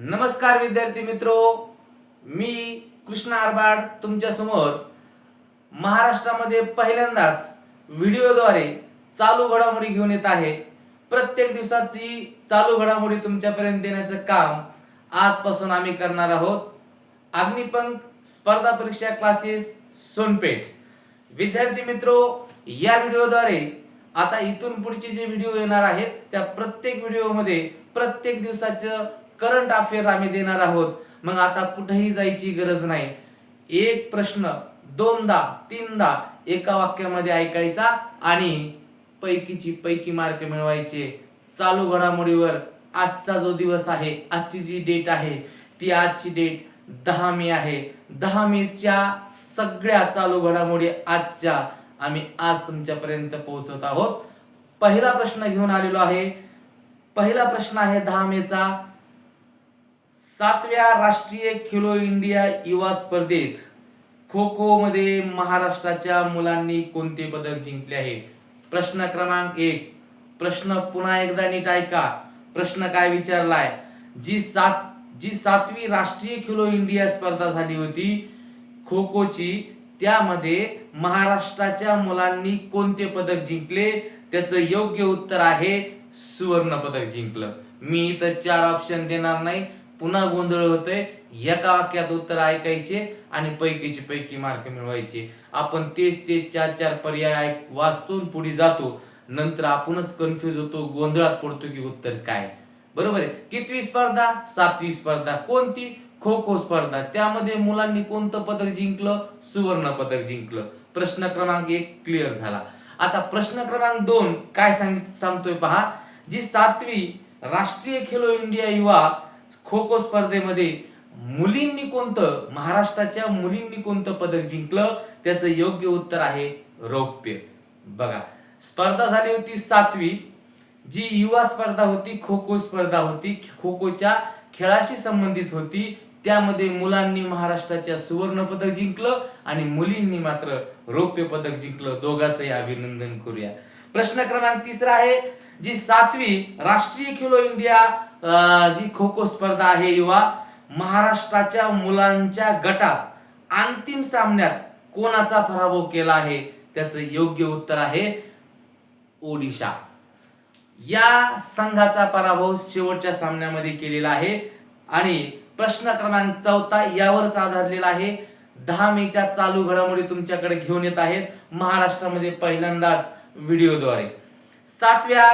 नमस्कार विद्यार्थी मित्रो. मी कृष्ण आरबाड तुमच्यासमोर. महाराष्ट्रामध्ये पहिल्यांदाच व्हिडिओद्वारे चालू घडामोडी घेऊन येत आहे. प्रत्येक दिवसाची चालू घडामोडी तुमच्यापर्यंत देण्याचं काम आजपासून आम्ही करणार आहोत. अग्निपंख स्पर्धा परीक्षा क्लासेस सोनपेठ. विद्यार्थी मित्रो या व्हिडिओद्वारे आता इथून पुढचे जे व्हिडिओ येणार आहेत त्या प्रत्येक व्हिडिओमध्ये प्रत्येक दिवसाचं करंट अफेअर आम्ही देणार आहोत. मग आता कुठेही जायची गरज नाही. एक प्रश्न दोनदा तीनदा एका वाक्यामध्ये ऐकायचा आणि पैकीची पैकी मार्क मिळवायचे. चालू घडामोडीवर आजचा जो दिवस आहे आजची जी डेट आहे ती आजची डेट दहा मे आहे. दहा मेच्या सगळ्या चालू घडामोडी आजच्या आम्ही आज तुमच्यापर्यंत पोहोचत आहोत. पहिला प्रश्न घेऊन आलेलो आहे. पहिला प्रश्न आहे दहा मेचा. सातव्या राष्ट्रीय खेलो इंडिया युवा स्पर्धेत खो खो मध्ये महाराष्ट्राच्या मुलांनी कोणते पदक जिंकले आहे प्रश्न क्रमांक एक. प्रश्न पुन्हा एकदा नीट ऐका. प्रश्न काय विचारलाय? जी सात जी सातवी राष्ट्रीय खेलो इंडिया स्पर्धा झाली होती खो खोची त्यामध्ये महाराष्ट्राच्या मुलांनी कोणते पदक जिंकले? त्याचं योग्य उत्तर आहे सुवर्ण पदक जिंकलं. मी इथं चार ऑप्शन देणार नाही. पुन्हा गोंधळ होतोय. एका वाक्यात उत्तर ऐकायचे आणि पैकीचे पैकी मार्क मिळवायचे. आपण तेच तेच चार चार पर्याय वाचतून वाचतो पुढे जातो. नंतर आपणच कन्फ्युज होतो गोंधळात पडतो की उत्तर काय? बरोबर आहे? कितवी स्पर्धा? सातवी स्पर्धा. कोणती? खो खो स्पर्धा. त्यामध्ये मुलांनी कोणतं पदक जिंकलं? सुवर्ण पदक जिंकलं. प्रश्न क्रमांक एक क्लिअर झाला. आता प्रश्न क्रमांक दोन काय सांग सांगतोय पहा. जी सातवी राष्ट्रीय खेलो इंडिया युवा खो खो स्पर्धेमध्ये मुलींनी कोणतं महाराष्ट्राच्या मुलींनी कोणतं पदक जिंकलं त्याचं योग्य उत्तर आहे रौप्य. बघा स्पर्धा झाली होती सातवी. जी युवा स्पर्धा होती खो खो स्पर्धा होती खो खोच्या खेळाशी संबंधित होती त्यामध्ये मुलांनी महाराष्ट्राच्या सुवर्ण पदक जिंकलं आणि मुलींनी मात्र रौप्य पदक जिंकलं. दोघांचंही अभिनंदन करूया. प्रश्न क्रमांक तिसरा आहे जी सातवी राष्ट्रीय खेलो इंडिया जी खो खो स्पर्धा आहे युवा महाराष्ट्राच्या मुलांच्या गटात अंतिम सामन्यात कोणाचा पराभव केला आहे? त्याचं योग्य उत्तर आहे ओडिशा. या संघाचा पराभव शेवटच्या सामन्यामध्ये केलेला आहे आणि प्रश्न क्रमांक चौथा यावरच आधारलेला आहे. दहा मेच्या चालू घडामोडी तुमच्याकडे घेऊन येत आहेत. महाराष्ट्रामध्ये पहिल्यांदाच व्हिडिओद्वारे. सातव्या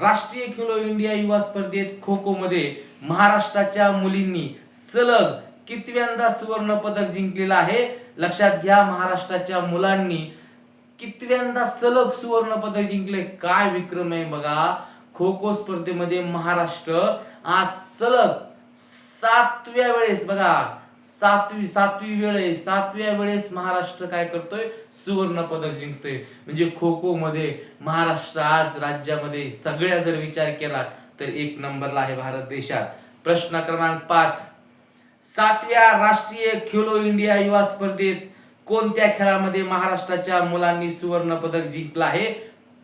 राष्ट्रीय खेलो इंडिया युवा स्पर्धेत खो खो मध्ये महाराष्ट्राच्या मुलींनी सलग कितव्यांदा सुवर्ण पदक जिंकलेलं आहे? लक्षात घ्या महाराष्ट्राच्या मुलांनी कितव्यांदा सलग सुवर्ण पदक जिंकले? काय विक्रम आहे बघा. खो खो स्पर्धेमध्ये महाराष्ट्र आज सलग सातव्या वेळेस बघा सातवी सातवी वेळ आहे सातव्या वेळेस महाराष्ट्र काय करतोय? सुवर्ण पदक जिंकतोय. म्हणजे खो खो मध्ये महाराष्ट्र आज राज्यामध्ये सगळ्या जर विचार केला तर एक नंबरला आहे भारत देशात. प्रश्न क्रमांक पाच. सातव्या राष्ट्रीय खेलो इंडिया युवा स्पर्धेत कोणत्या खेळामध्ये महाराष्ट्राच्या मुलांनी सुवर्ण पदक जिंकलं आहे?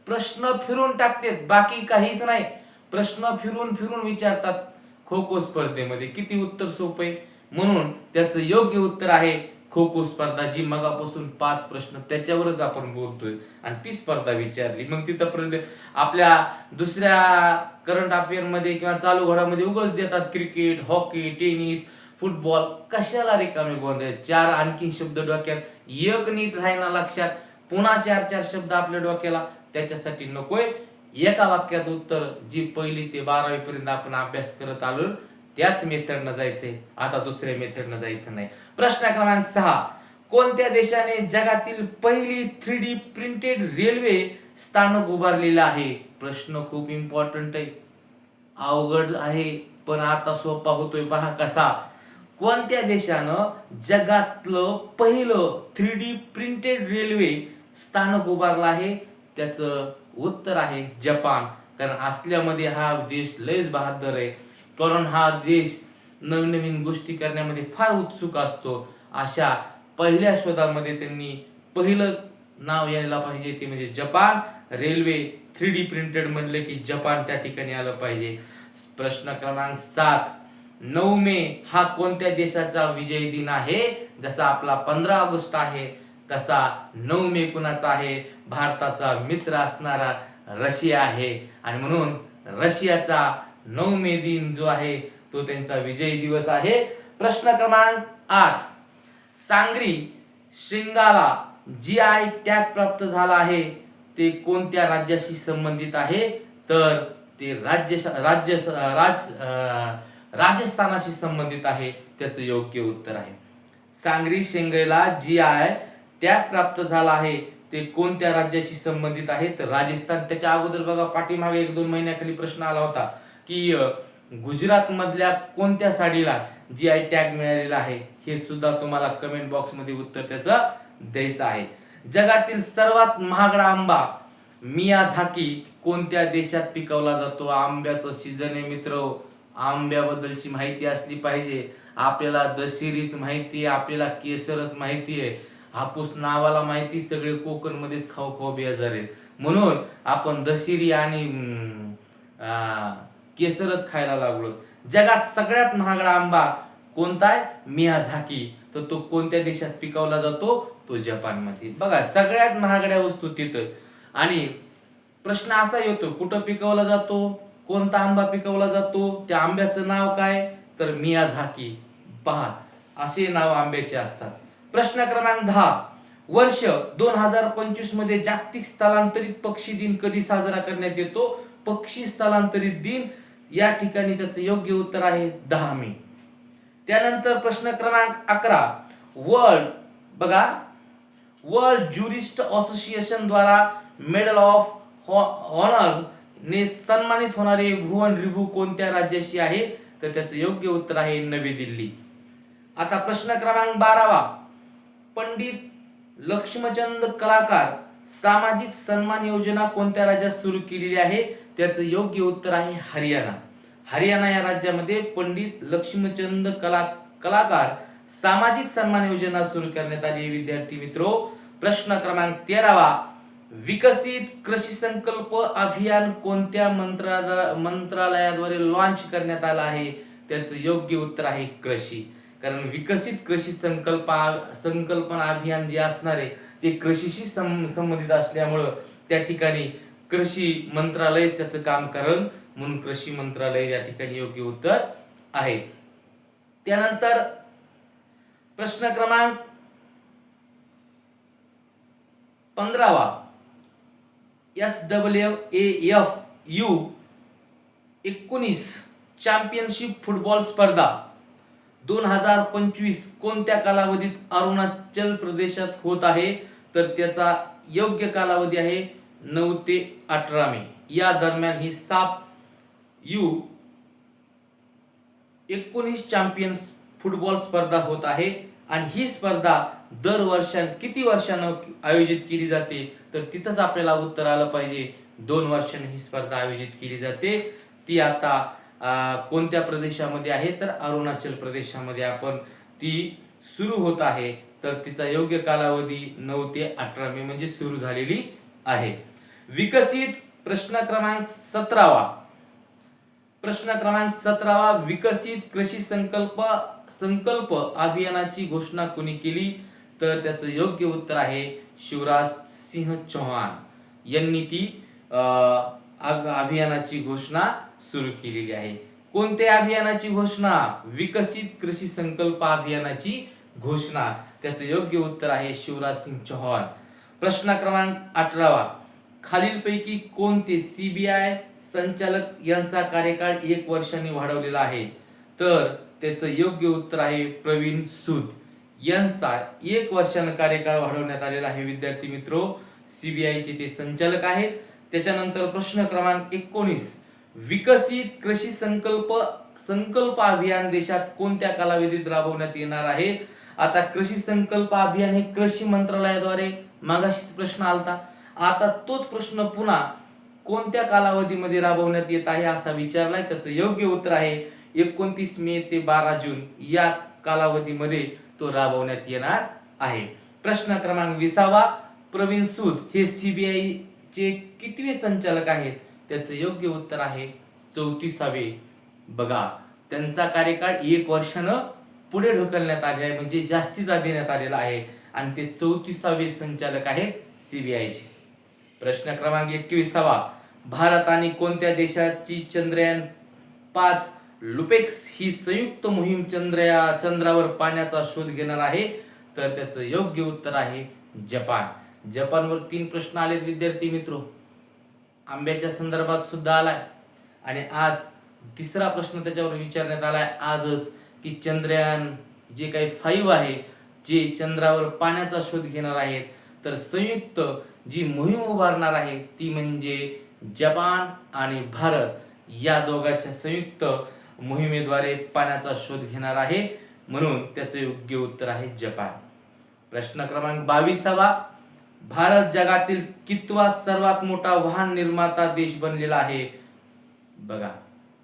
प्रश्न फिरून टाकतेत बाकी काहीच नाही. प्रश्न फिरून फिरून विचारतात खो खो स्पर्धेमध्ये. किती उत्तर सोपे म्हणून त्याचं योग्य उत्तर आहे खो खो स्पर्धा जी मगापासून पाच प्रश्न त्याच्यावरच आपण बोलतोय. आणि ती स्पर्धा विचारली. मग तिथं आपल्या दुसऱ्या करंट अफेअरमध्ये किंवा चालू घडामध्ये उगच देतात क्रिकेट हॉकी टेनिस फुटबॉल. कशाला रिकामे गोंधळ? चार आणखी शब्द डोक्यात. एक नीट राहिला लक्षात. पुन्हा चार चार शब्द आपल्या डोक्याला. त्याच्यासाठी नकोय. एका वाक्यात उत्तर जी पहिली ते बारावी पर्यंत आपण अभ्यास करत आलो त्याच मेथडनं जायचंय. आता दुसऱ्या मेथडनं जायचं नाही. प्रश्न क्रमांक सहा. कोणत्या देशाने जगातील पहिली थ्री डी प्रिंटेड रेल्वे स्थानक उभारलेलं आहे? प्रश्न खूप इम्पॉर्टंट आहे. अवघड आहे पण आता सोपा होतोय. पहा कसा. कोणत्या देशानं जगातलं पहिलं थ्री डी प्रिंटेड रेल्वे स्थानक उभारलं आहे? त्याचं उत्तर आहे जपान. कारण असल्यामध्ये हा देश लयच बहादर आहे. कारण हा देश नवीन नवीन गोष्टी करण्यामध्ये फार उत्सुक असतो. अशा पहिल्या शोधामध्ये त्यांनी पहिलं नाव यायला पाहिजे ते म्हणजे Japan. Railway three D printed म्हणले की जपान त्या ठिकाणी आलं पाहिजे. प्रश्न क्रमांक सात. नऊ मे हा कोणत्या देशाचा विजय दिन आहे? जसा आपला पंधरा ऑगस्ट आहे तसा नऊ मे कुणाचा आहे? भारताचा मित्र असणारा रशिया आहे. आणि म्हणून रशियाचा नऊ मे दिन जो आहे तो त्यांचा विजय दिवस आहे. प्रश्न क्रमांक आठ. सांगरी शिंगाला जी आय टॅग प्राप्त झाला आहे. ते कोणत्या राज्याशी संबंधित आहे? तर ते राज्य राज्य राज राजस्थानाशी संबंधित आहे. त्याचं योग्य उत्तर आहे. सांगरी शेंगेला जी आय टॅग प्राप्त झाला आहे. ते कोणत्या राज्याशी संबंधित आहे? तर राजस्थान. त्याच्या अगोदर बघा पाठीमागे एक दोन महिन्याखाली प्रश्न आला होता. की गुजरातमधल्या कोणत्या साडीला जी आय टॅग मिळालेला आहे हे सुद्धा तुम्हाला कमेंट बॉक्समध्ये उत्तर त्याचं द्यायचं आहे. जगातील सर्वात महागडा आंबा मियाझाकी कोणत्या देशात पिकवला जातो? आंब्याचं सीझन आहे मित्र. आंब्याबद्दलची माहिती असली पाहिजे. आपल्याला दशेरीच माहिती आहे आपल्याला केसरच माहिती आहे. हापूस नावाला माहिती सगळे कोकणमध्येच खाऊ खाऊ बेजार आहेत. म्हणून आपण दशेरी आणि केसरच खायला लागलो. जगात सगळ्यात महागडा आंबा कोणता आहे? मियाझाकी. तर तो कोणत्या देशात पिकवला जातो? तो जपानमध्ये. बघा सगळ्यात महागड्या वस्तू तिथं. आणि प्रश्न असा येतो कुठं पिकवला जातो? कोणता आंबा पिकवला जातो? त्या आंब्याचं नाव काय? तर मियाझाकी. पहा असे नाव आंब्याचे असतात. प्रश्न क्रमांक दहा. वर्ष दोन हजार पंचवीसमध्ये जागतिक स्थलांतरित पक्षी दिन कधी साजरा करण्यात येतो? पक्षी स्थलांतरित दिन या ठिकाणी त्याचं योग्य उत्तर आहे दहा मे त्यानंतर प्रश्न क्रमांक अकरा. वर्ल्ड बघा. वर्ल्ड ज्युरिस्ट असोसिएशन द्वारा मेडल ऑफ हो-, ऑनर ने सन्मानित होणारे भुवन रिभू कोणत्या राज्याशी आहे? तर त्याचं योग्य उत्तर आहे नवी दिल्ली. आता प्रश्न क्रमांक बारावा. पंडित लक्ष्मचंद कलाकार सामाजिक सन्मान योजना कोणत्या राज्यात सुरू केलेली आहे? त्याचं योग्य उत्तर आहे हरियाणा. हरियाणा या राज्यामध्ये पंडित लक्ष्मीचंद कला कलाकार सामाजिक सन्मान योजना सुरू करण्यात आली आहे. विद्यार्थी मित्रो प्रश्न क्रमांक तेरावा विकसित कृषी संकल्प अभियान कोणत्या मंत्रालय मंत्रालयाद्वारे लॉन्च करण्यात आलं आहे? त्याचं योग्य उत्तर आहे कृषी. कारण विकसित कृषी संकल्प संकल्पना अभियान जे असणार आहे ते कृषीशी सं- संबंधित असल्यामुळं त्या ठिकाणी कृषी मंत्रालय त्याचं काम करण म्हणून कृषी मंत्रालय या ठिकाणी योग्य उत्तर आहे. त्यानंतर प्रश्न क्रमांक पंधरावा. एस डब्ल्यू एफ यू एकोणीस चॅम्पियनशिप फुटबॉल स्पर्धा दोन हजार पंचवीस कोणत्या कालावधीत अरुणाचल प्रदेशात होत आहे? तर त्याचा योग्य कालावधी आहे नऊ ते अठरा मे. या दरम्यान ही साप यू एकोणीस चॅम्पियन्स फुटबॉल स्पर्धा होत आहे. आणि ही स्पर्धा दर वर्षां किती वर्षानं आयोजित केली जाते? तर तिथंच आपल्याला उत्तर आलं पाहिजे. दोन वर्षांनी ही स्पर्धा आयोजित केली जाते. ती आता कोणत्या प्रदेशामध्ये आहे? तर अरुणाचल प्रदेशामध्ये आपण ती सुरू होत आहे. तर तिचा योग्य कालावधी नऊ ते अठरा मे म्हणजे सुरू झालेली आहे. विकसित प्रश्न क्रमांक सतरावा. प्रश्न क्रमांक सतरावा विकसित कृषी संकल्प संकल्प अभियानाची घोषणा कोणी केली? तर त्याचं योग्य उत्तर आहे शिवराज सिंह चौहान. यांनी ती अं, अभियानाची घोषणा सुरू केलेली आहे. कोणत्या अभियानाची घोषणा? विकसित कृषी संकल्प अभियानाची घोषणा. त्याचं योग्य उत्तर आहे शिवराज सिंग चौहान. प्रश्न क्रमांक अठरावा खालीलपैकी कोणते सीबीआय संचालक यांचा कार्यकाळ एक वर्षाने वाढवलेला आहे? तर त्याचं योग्य उत्तर आहे प्रवीण सूद. यांचा एक वर्षानं कार्यकाळ वाढवण्यात आलेला आहे. विद्यार्थी मित्रो सीबीआयचे ते संचालक आहेत. त्याच्यानंतर प्रश्न क्रमांक एकोणीस. विकसित कृषी संकल्प संकल्प अभियान देशात कोणत्या कालावधीत राबवण्यात येणार आहे? आता कृषी संकल्प अभियान हे कृषी मंत्रालयाद्वारे मागाशीच प्रश्न आलता. आता तोच प्रश्न पुन्हा कोणत्या कालावधीमध्ये राबवण्यात येत आहे असा विचारलाय. त्याचं योग्य उत्तर आहे एकोणतीस मे ते बारा जून या कालावधीमध्ये तो राबवण्यात येणार आहे. प्रश्न क्रमांक विसावा प्रवीण सूद हे सीबीआय चे कितवे संचालक आहेत? त्याचं योग्य उत्तर आहे चौतीसावे. बघा त्यांचा कार्यकाळ एक वर्षानं पुढे ढकलण्यात आले आहे म्हणजे जास्तीचा देण्यात आलेला आहे. आणि ते चौतीसावे संचालक आहेत सीबीआयचे प्रश्न क्रमांक एकविसावा. भारत आणि कोणत्या देशाची चंद्रयान पाच लुपेक्स ही संयुक्त मोहीम चंद्रया चंद्रावर पाण्याचा शोध घेणार आहे? तर त्याचं योग्य उत्तर आहे जपान. जपानवर तीन प्रश्न आलेत विद्यार्थी मित्र. आंब्याच्या संदर्भात सुद्धा आलाय. आणि आज तिसरा प्रश्न त्याच्यावर विचारण्यात आलाय आजच की चंद्रयान जे काही फाईव्ह आहे जे चंद्रावर पाण्याचा शोध घेणार आहेत तर संयुक्त जी मोहीम उभारणार आहे ती म्हणजे जपान आणि भारत या दोघांच्या संयुक्त मोहिमेद्वारे पाण्याचा शोध घेणार आहे. म्हणून त्याचं योग्य उत्तर आहे जपान. प्रश्न क्रमांक बावीसावा. भारत जगातील कितवा सर्वात मोठा वाहन निर्माता देश बनलेला आहे? बघा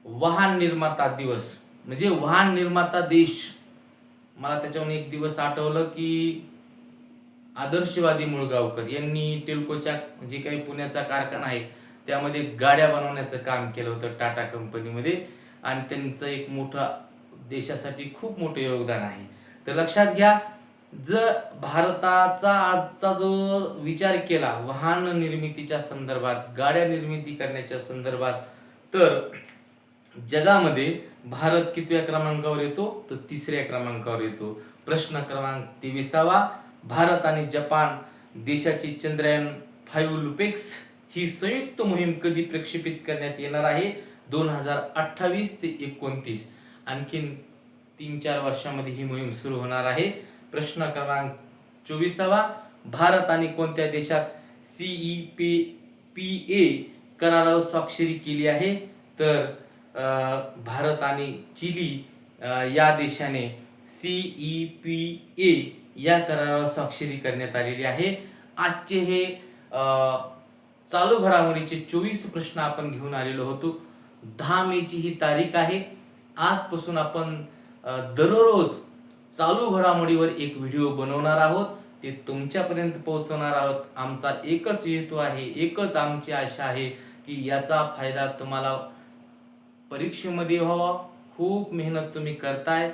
वाहन निर्माता दिवस. म्हणजे वाहन निर्माता देश. मला त्याच्यावरून एक दिवस आठवलं की आदर्शवादी मुळगावकर यांनी टेल्कोच्या जे काही पुण्याचा कारखाना आहे त्यामध्ये गाड्या बनवण्याचं काम केलं होतं टाटा कंपनीमध्ये. आणि त्यांचं एक मोठं देशासाठी खूप मोठं योगदान आहे. तर लक्षात घ्या जर भारताचा आजचा जो विचार केला वाहन निर्मितीच्या संदर्भात गाड्या निर्मिती करण्याच्या संदर्भात तर जगामध्ये भारत कितव्या क्रमांकावर येतो? तर तिसऱ्या क्रमांकावर येतो. प्रश्न क्रमांक तेविसावा. भारत आणि जपान देशाची चंद्रयान फाईव्ह लुपेक्स ही संयुक्त मोहीम कधी प्रक्षेपित करण्यात येणार आहे? दोन हजार अठ्ठावीस ते एकोणतीस. आणखीन तीन चार वर्षामध्ये ही मोहीम सुरू होणार आहे. प्रश्न क्रमांक चोवीसावा. भारत आणि कोणत्या देशात सीई पी पी ए करारावर स्वाक्षरी केली आहे? तर भारत आणि चिली या देशाने सीई पी ए या करारावर स्वाक्षरी करण्यात आलेली आहे. आजचे हे चालू घडामोडीचे चोवीस प्रश्न आपण घेऊन आलेलो होतो. दहा मेची ही तारीख आहे. आजपासून आपण दररोज चालू घडामोडीवर एक व्हिडिओ बनवणार आहोत. ते तुमच्यापर्यंत पोहोचवणार आहोत. आमचा एकच हेतू आहे एकच आमची आशा आहे की याचा फायदा तुम्हाला परीक्षेमध्ये व्हावा. खूप मेहनत तुम्ही करतायत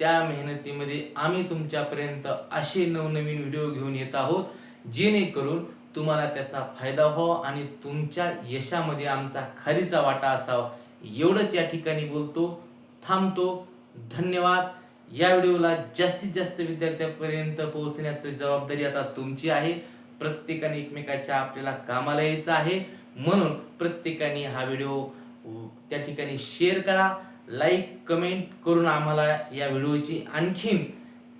त्या मेहनतीमध्ये आम्ही तुमच्यापर्यंत असे नवनवीन व्हिडिओ घेऊन येत आहोत जेणेकरून तुम्हाला त्याचा फायदा व्हावा आणि तुमच्या यशामध्ये आमचा खारीचा वाटा असावा. एवढंच या ठिकाणी बोलतो थांबतो. धन्यवाद. या व्हिडिओला जास्तीत जास्त विद्यार्थ्यांपर्यंत पोहोचण्याची जबाबदारी आता तुमची आहे. प्रत्येकाने एकमेकाच्या आपल्याला कामाला यायचं आहे. म्हणून प्रत्येकाने हा व्हिडिओ त्या ठिकाणी शेअर करा. लाईक कमेंट करून आम्हाला या व्हिडिओची आणखीन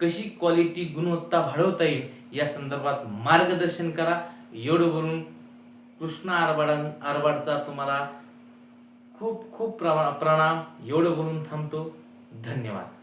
कशी क्वालिटी गुणवत्ता वाढवता येईल या संदर्भात मार्गदर्शन करा. एवढं बोलून कृष्णा आरबाडा आरबाडचा तुम्हाला खूप खूप प्रमा प्रणाम. एवढं बोलून थांबतो. धन्यवाद.